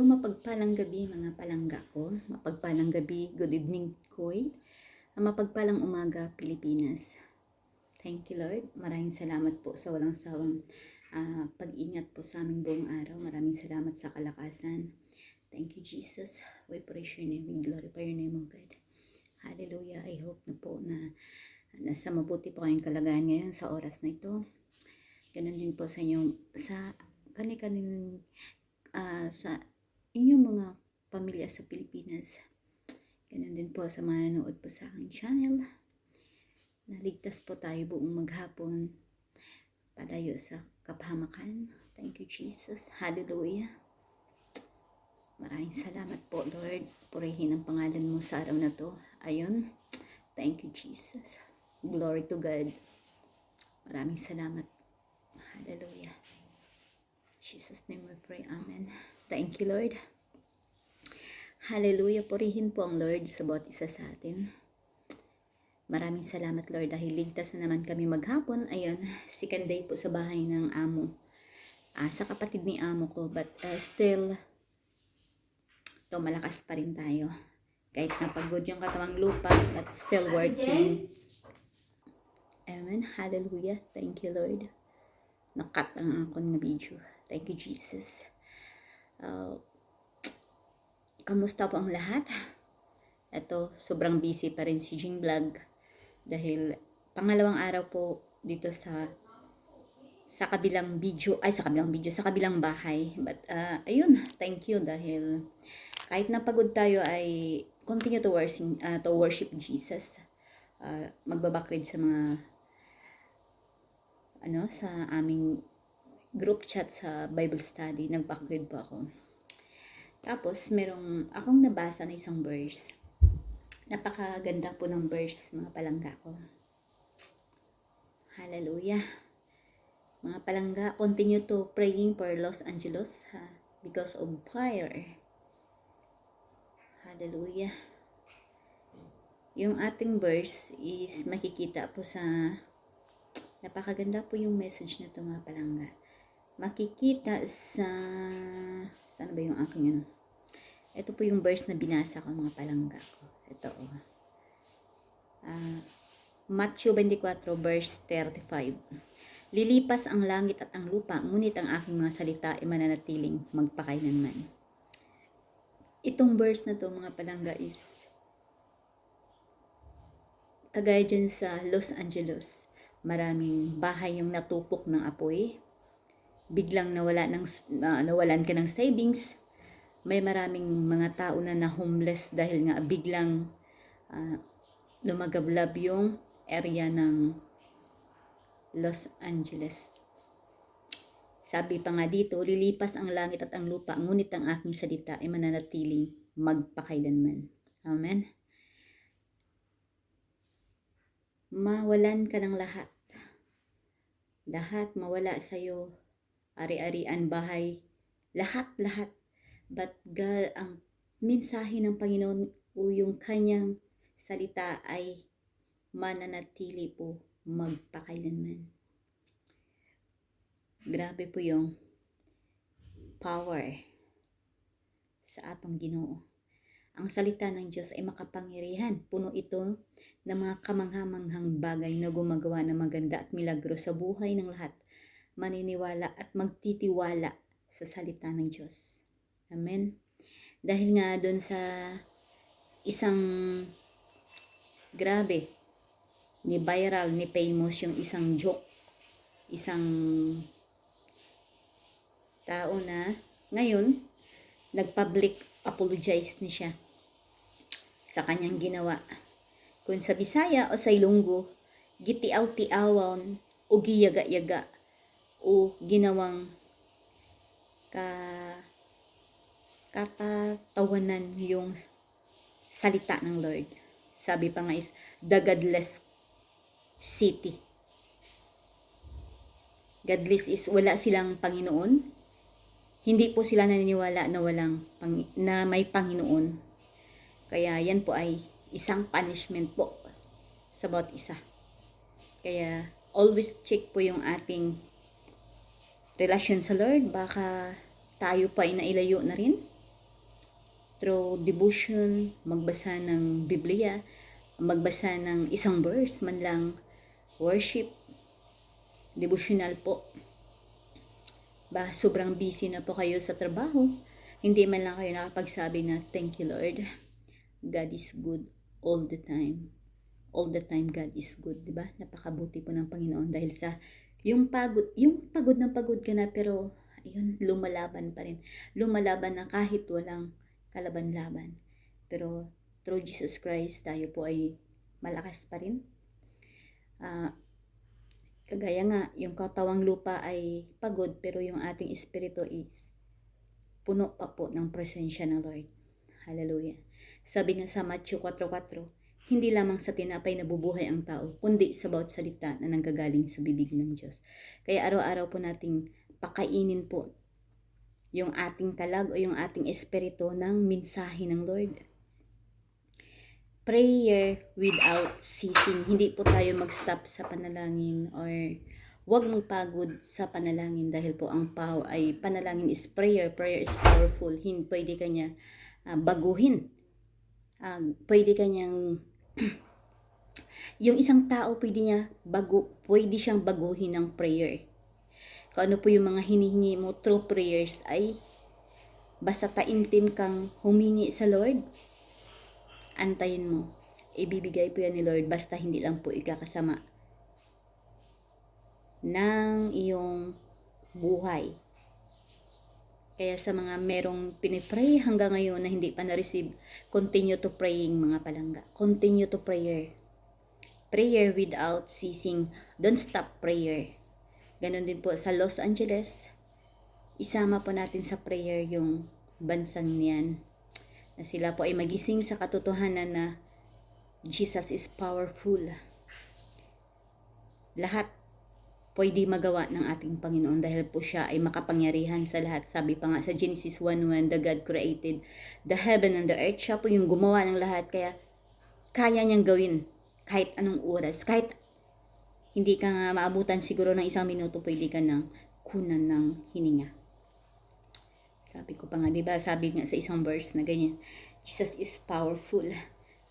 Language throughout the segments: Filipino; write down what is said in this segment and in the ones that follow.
Mapagpalang gabi mga palangga ko. Mapagpalang gabi, good evening Kuwait. Mapagpalang umaga Pilipinas. Thank you Lord. Maraming salamat po sa walang sawang ah, pag-ingat po sa aming buong araw. Maraming salamat sa kalakasan. Thank you Jesus. We praise your name. We glorify your name, O God. Hallelujah. I hope na po na nasa mabuti po kayong kalagayan ngayon sa oras na ito. Ganon din po sa inyo, sa kani-kaning ah, sa inyong mga pamilya sa Pilipinas. Ganun din po sa mga nanood po sa aking channel. Naligtas po tayo buong maghapon palayo sa kapahamakan. Thank you, Jesus. Hallelujah. Maraming salamat po, Lord. Purihin ang pangalan mo sa araw na to. Ayun. Thank you, Jesus. Glory to God. Maraming salamat. Hallelujah. Jesus name we pray. Amen. Thank you, Lord. Hallelujah. Purihin po ang Lord sa bawat isa sa atin. Maraming salamat, Lord, dahil ligtas na naman kami maghapon. Ayun, second day po sa bahay ng amo. Ah, sa kapatid ni amo ko, but uh, still, to malakas pa rin tayo. Kahit napagod yung katawang lupa, but still working. Amen. Hallelujah. Thank you, Lord. Nakat ang akong na video. Thank you, Jesus. Uh, kamusta po ang lahat? Ito, sobrang busy pa rin si Jing Vlog dahil pangalawang araw po dito sa sa kabilang video, ay sa kabilang video, sa kabilang bahay. But uh, ayun, thank you dahil kahit napagod tayo ay continue to worship, uh, to worship Jesus. Uh, magbabakrid sa mga ano sa aming group chat sa Bible study, nag-backread po ako. Tapos, merong akong nabasa na isang verse. Napakaganda po ng verse, mga palangga ko. Hallelujah. Mga palangga, continue to praying for Los Angeles ha, because of fire. Hallelujah. Yung ating verse is makikita po sa napakaganda po yung message na to mga palangga makikita sa saan ba yung aking yun? Ito po yung verse na binasa ko mga palangga ko. Ito oh. Ah, Matthew 24 verse 35. Lilipas ang langit at ang lupa, ngunit ang aking mga salita ay mananatiling magpakailanman. Itong verse na to mga palangga is kagaya dyan sa Los Angeles. Maraming bahay yung natupok ng apoy biglang nawala ng uh, nawalan ka ng savings may maraming mga tao na na homeless dahil nga biglang uh, lumagablab yung area ng Los Angeles. Sabi pa nga dito lilipas ang langit at ang lupa ngunit ang aking salita ay mananatiling magpakailanman. Amen? Mawalan ka ng lahat. Lahat mawala sa'yo ari-arian, bahay, lahat-lahat. But God, ang mensahe ng Panginoon o yung kanyang salita ay mananatili po magpakailanman. Grabe po yung power sa atong ginoo. Ang salita ng Diyos ay makapangyarihan. Puno ito ng mga kamanghamanghang bagay na gumagawa ng maganda at milagro sa buhay ng lahat maniniwala at magtitiwala sa salita ng Diyos. Amen. Dahil nga doon sa isang grabe, ni viral, ni famous yung isang joke, isang tao na ngayon, nagpublic apologize ni siya sa kanyang ginawa. Kung sa Bisaya o sa Ilonggo, gitiaw-tiawan o giyaga-yaga o ginawang ka katatawanan yung salita ng Lord. Sabi pa nga is the godless city. Godless is wala silang Panginoon. Hindi po sila naniniwala na walang na may Panginoon. Kaya yan po ay isang punishment po sa bawat isa. Kaya always check po yung ating relasyon sa Lord, baka tayo pa ay nailayo na rin. through devotion, magbasa ng Biblia, magbasa ng isang verse man lang, worship, devotional po. Ba, sobrang busy na po kayo sa trabaho. Hindi man lang kayo nakapagsabi na, thank you Lord. God is good all the time. All the time God is good, di ba? Napakabuti po ng Panginoon dahil sa yung pagod, yung pagod ng pagod ka na pero ayun, lumalaban pa rin. Lumalaban na kahit walang kalaban-laban. Pero through Jesus Christ, tayo po ay malakas pa rin. Ah, kagaya nga, yung katawang lupa ay pagod pero yung ating espiritu is puno pa po ng presensya ng Lord. Hallelujah. Sabi nga sa Matthew 4.4, hindi lamang sa tinapay nabubuhay ang tao, kundi sa bawat salita na nanggagaling sa bibig ng Diyos. Kaya araw-araw po nating pakainin po yung ating talag o yung ating espiritu ng mensahe ng Lord. Prayer without ceasing. Hindi po tayo mag-stop sa panalangin or huwag magpagod sa panalangin dahil po ang power ay panalangin is prayer. Prayer is powerful. Hindi pwede kanya uh, baguhin. Uh, pwede kanyang yung isang tao pwede niya bago pwede siyang baguhin ng prayer. Kung ano po yung mga hinihingi mo through prayers ay basta taimtim kang humingi sa Lord, antayin mo. Ibibigay po yan ni Lord basta hindi lang po ikakasama ng iyong buhay. Kaya sa mga merong pinipray hanggang ngayon na hindi pa na-receive, continue to praying mga palangga. Continue to prayer. Prayer without ceasing. Don't stop prayer. Ganon din po sa Los Angeles. Isama po natin sa prayer yung bansang niyan. Na sila po ay magising sa katotohanan na Jesus is powerful. Lahat pwede magawa ng ating Panginoon dahil po siya ay makapangyarihan sa lahat. Sabi pa nga sa Genesis 1.1, the God created the heaven and the earth. Siya po yung gumawa ng lahat kaya kaya niyang gawin kahit anong oras. Kahit hindi ka nga maabutan siguro ng isang minuto, pwede ka nang kunan ng hininga. Sabi ko pa nga, di ba? Sabi nga sa isang verse na ganyan, Jesus is powerful.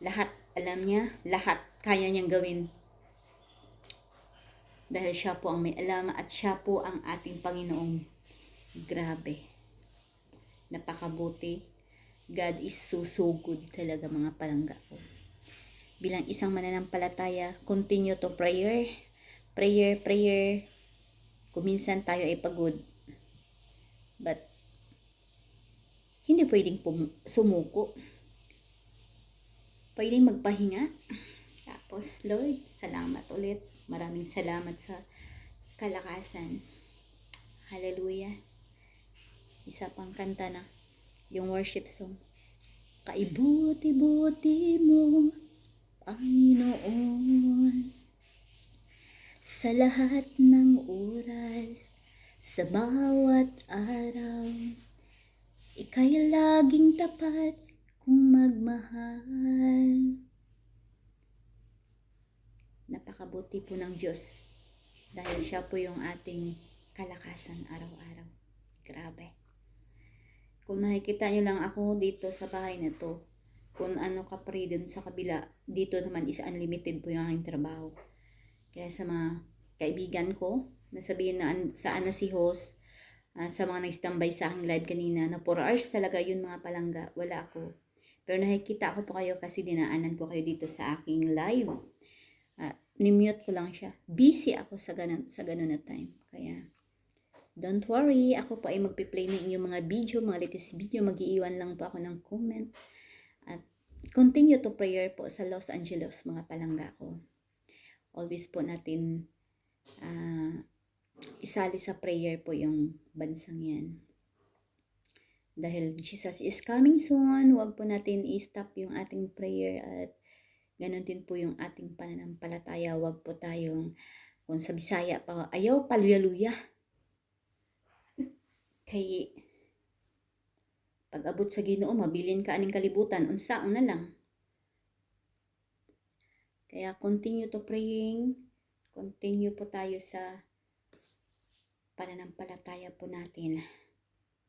Lahat, alam niya, lahat kaya niyang gawin dahil siya po ang may alam at siya po ang ating Panginoong grabe. Napakabuti. God is so so good talaga mga palangga ko. Bilang isang mananampalataya, continue to prayer. Prayer, prayer. Kuminsan tayo ay pagod. But, hindi pwedeng sumuko. Pwedeng magpahinga. Tapos, Lord, salamat ulit Maraming salamat sa kalakasan. Hallelujah. Isa pang kanta na yung worship song. Kaibuti-buti mo, Panginoon, sa lahat ng oras, sa bawat araw, ika'y laging tapat kung magmahal. Napakabuti po ng Diyos dahil siya po yung ating kalakasan araw-araw. Grabe. Kung nakikita nyo lang ako dito sa bahay na to, kung ano ka pre dun sa kabila, dito naman is unlimited po yung aking trabaho. Kaya sa mga kaibigan ko, nasabihin na saan na si host, uh, sa mga nag-standby sa aking live kanina, na 4 hours talaga yun mga palangga, wala ako. Pero nakikita ko po kayo kasi dinaanan ko kayo dito sa aking live ni-mute ko lang siya. Busy ako sa ganun, sa ganun na time. Kaya, don't worry. Ako po ay magpi-play ng inyong mga video, mga latest video. Mag-iiwan lang po ako ng comment. At continue to prayer po sa Los Angeles, mga palangga ko. Always po natin uh, isali sa prayer po yung bansang yan. Dahil Jesus is coming soon, huwag po natin i-stop yung ating prayer at Ganon din po yung ating pananampalataya. Huwag po tayong, kung sa Bisaya pa, ayaw paluya-luya. Kay, pag abot sa ginoo, mabilin ka aning kalibutan, unsaon na lang. Kaya continue to praying, continue po tayo sa pananampalataya po natin.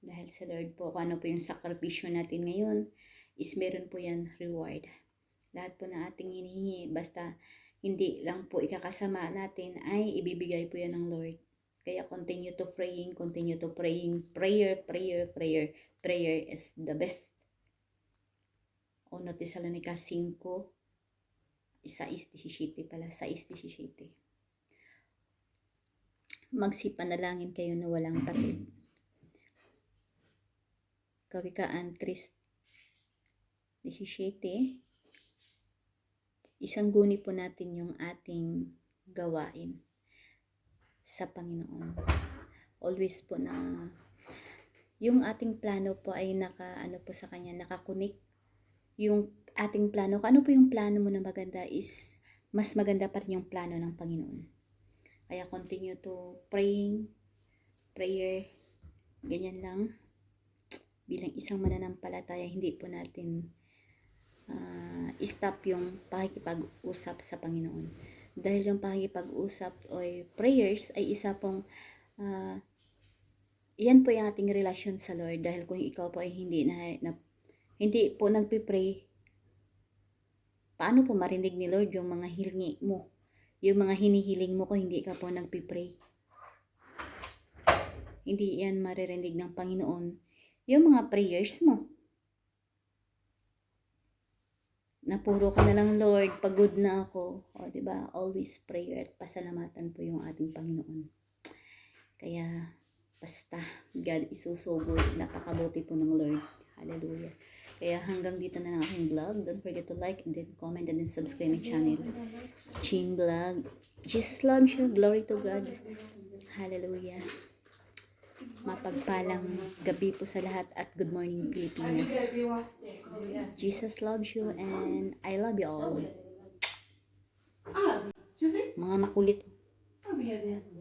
Dahil sa Lord po, kung ano po yung sakripisyo natin ngayon, is meron po yan reward. Lahat po na ating hinihingi, basta hindi lang po ikakasama natin, ay ibibigay po yan ng Lord. Kaya continue to praying, continue to praying. Prayer, prayer, prayer. Prayer is the best. 1 Tesalonica 5, isa is 17 pala, sa is 17. Magsipanalangin kayo na walang patid. Kawikaan 3, 17. Isang guni po natin yung ating gawain sa Panginoon. Always po na yung ating plano po ay naka ano po sa kanya nakakunik. Yung ating plano ano po yung plano mo na maganda is mas maganda pa rin yung plano ng Panginoon. Kaya continue to praying prayer ganyan lang. Bilang isang mananampalataya hindi po natin ah, stop yung pakikipag-usap sa Panginoon. Dahil yung pakikipag-usap o prayers ay isa pong ah, yan po yung ating relasyon sa Lord. Dahil kung ikaw po ay hindi na, na hindi po nagpipray paano po marinig ni Lord yung mga hilingi mo? Yung mga hinihiling mo kung hindi ka po nagpipray? Hindi yan maririnig ng Panginoon. Yung mga prayers mo na puro ka na lang Lord pagod na ako o di ba always prayer at pasalamatan po yung ating Panginoon kaya Basta, God is so, so good. Napakabuti po ng Lord. Hallelujah. Kaya hanggang dito na lang aking vlog. Don't forget to like and then comment and then subscribe my channel. Ching Vlog. Jesus loves you. Glory to God. Hallelujah. Mapagpalang gabi po sa lahat at good morning Pilipinas. Jesus loves you and I love you all. Mga makulit. Ah, bien, bien.